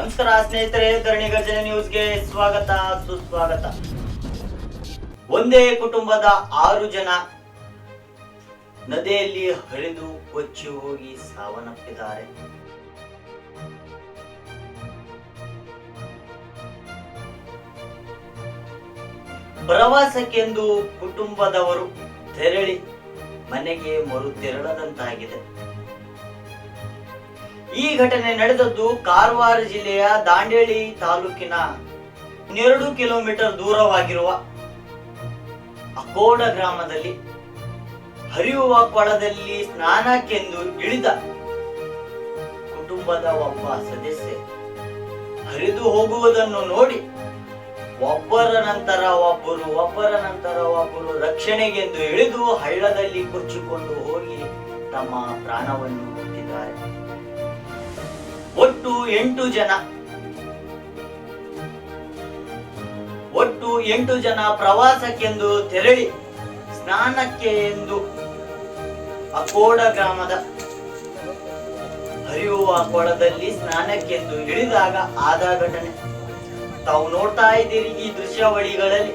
ನಮಸ್ಕಾರ ಸ್ನೇಹಿತರೆ, ಧರಣಿ ಗರ್ಜನೆ ನ್ಯೂಸ್ಗೆ ಸ್ವಾಗತ, ಸುಸ್ವಾಗತ. ಒಂದೇ ಕುಟುಂಬದ ಆರು ಜನ ನದಿಯಲ್ಲಿ ಹರಿದು ಕೊಚ್ಚಿ ಹೋಗಿ ಸಾವನ್ನಪ್ಪಿದ್ದಾರೆ. ಪ್ರವಾಸಕ್ಕೆಂದು ಕುಟುಂಬದವರು ತೆರಳಿ ಮನೆಗೆ ಮರು ತೆರಳದಂತಾಗಿದೆ ಈ ಘಟನೆ ನಡೆದದ್ದು ಕಾರವಾರ ಜಿಲ್ಲೆಯ ದಾಂಡೇಳಿ ತಾಲೂಕಿನ ಎರಡು ಕಿಲೋಮೀಟರ್ ದೂರವಾಗಿರುವ ಅಕೋಡ ಗ್ರಾಮದಲ್ಲಿ ಹರಿಯುವ ಕೊಳದಲ್ಲಿ ಸ್ನಾನಕ್ಕೆಂದು ಇಳಿದ ಕುಟುಂಬದ ಒಬ್ಬ ಸದಸ್ಯೆ ಹರಿದು ಹೋಗುವುದನ್ನು ನೋಡಿ ಒಬ್ಬರ ನಂತರ ಒಬ್ಬರು, ಒಬ್ಬರ ನಂತರ ಒಬ್ಬರು ರಕ್ಷಣೆಗೆಂದು ಇಳಿದು ಹಳ್ಳದಲ್ಲಿ ಕೊಚ್ಚಿಕೊಂಡು ಹೋಗಿ ತಮ್ಮ ಪ್ರಾಣವನ್ನು ಬಿಟ್ಟಿದ್ದಾರೆ ಒಟ್ಟು ಎಂಟು ಜನ. ಒಟ್ಟು ಎಂಟು ಜನ ಪ್ರವಾಸಕ್ಕೆಂದು ತೆರಳಿ, ಸ್ನಾನಕ್ಕೆ ಎಂದು ಅಕೋಡ ಗ್ರಾಮದ ಹರಿಯುವ ಕೊಳದಲ್ಲಿ ಸ್ನಾನಕ್ಕೆಂದು ಇಳಿದಾಗ ಆದ ಘಟನೆ. ತಾವು ನೋಡ್ತಾ ಇದ್ದೀರಿ ಈ ದೃಶ್ಯಾವಳಿಗಳಲ್ಲಿ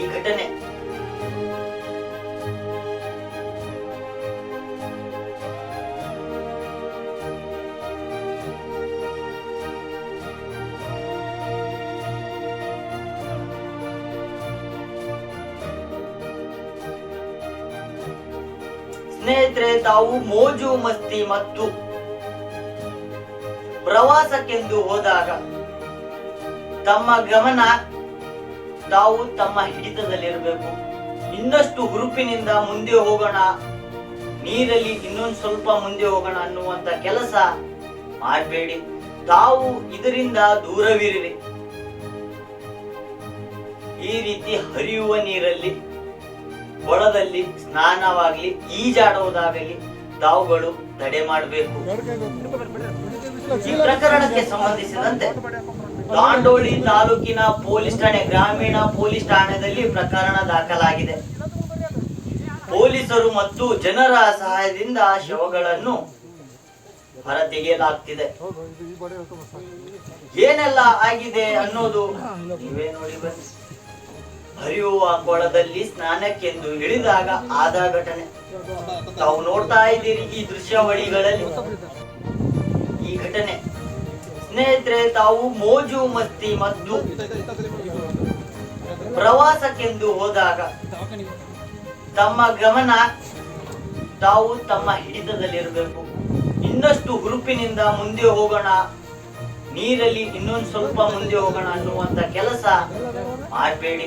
ಈ ಘಟನೆ. ಸ್ನೇಹಿತರೆ, ತಾವು ಮೋಜು, ಮಸ್ತಿ ಮತ್ತು ಪ್ರವಾಸಕ್ಕೆಂದು ಹೋದಾಗ ತಮ್ಮ ಗಮನ ತಾವು ತಮ್ಮ ಹಿಡಿತದಲ್ಲಿರಬೇಕು. ಇನ್ನಷ್ಟು ಹುರುಪಿನಿಂದ ಮುಂದೆ ಹೋಗೋಣ, ನೀರಲ್ಲಿ ಇನ್ನೊಂದು ಸ್ವಲ್ಪ ಮುಂದೆ ಹೋಗೋಣ ಅನ್ನುವಂತ ಕೆಲಸ ಮಾಡಬೇಡಿ. ತಾವು ಇದರಿಂದ ದೂರವಿರಿರಿ. ಈ ರೀತಿ ಹರಿಯುವ ನೀರಲ್ಲಿ ಕೊಳದಲ್ಲಿ ಸ್ನಾನವಾಗ್ಲಿ, ಈಜಾಡುವುದಾಗಲಿ ತಾವುಗಳು ತಡೆ ಮಾಡಬೇಕು. ಈ ಪ್ರಕರಣಕ್ಕೆ ಸಂಬಂಧಿಸಿದಂತೆ ದಾಂಡೋಳಿ ತಾಲೂಕಿನ ಪೊಲೀಸ್ ಠಾಣೆ, ಗ್ರಾಮೀಣ ಪೊಲೀಸ್ ಠಾಣೆಯಲ್ಲಿ ಪ್ರಕರಣ ದಾಖಲಾಗಿದೆ. ಪೊಲೀಸರು ಮತ್ತು ಜನರ ಸಹಾಯದಿಂದ ಶವಗಳನ್ನು ಹೊರತೆಗೆಯಲಾಗ್ತಿದೆ. ಏನೆಲ್ಲ ಆಗಿದೆ ಅನ್ನೋದು ನೀವೇ ನೋಡಿ ಬನ್ನಿ. ಹರಿಯುವ ಕೊಳದಲ್ಲಿ ಸ್ನಾನಕ್ಕೆಂದು ಇಳಿದಾಗ ಆದ ಘಟನೆ. ತಾವು ನೋಡ್ತಾ ಇದ್ದೀರಿ ಈ ದೃಶ್ಯಾವಳಿಗಳಲ್ಲಿ. ಈ ಘಟನೆ. ಸ್ನೇಹಿತರೆ, ತಾವು ಮೋಜು, ಮಸ್ತಿ ಮತ್ತು ಪ್ರವಾಸಕ್ಕೆಂದು ಹೋದಾಗ ತಮ್ಮ ಗಮನ ತಾವು ತಮ್ಮ ಹಿಡಿತದಲ್ಲಿರಬೇಕು. ಇನ್ನಷ್ಟು ಹುರುಪಿನಿಂದ ಮುಂದೆ ಹೋಗೋಣ, ನೀರಲ್ಲಿ ಇನ್ನೊಂದು ಸ್ವಲ್ಪ ಮುಂದೆ ಹೋಗೋಣ ಅನ್ನುವಂತ ಕೆಲಸ ಮಾಡಬೇಡಿ.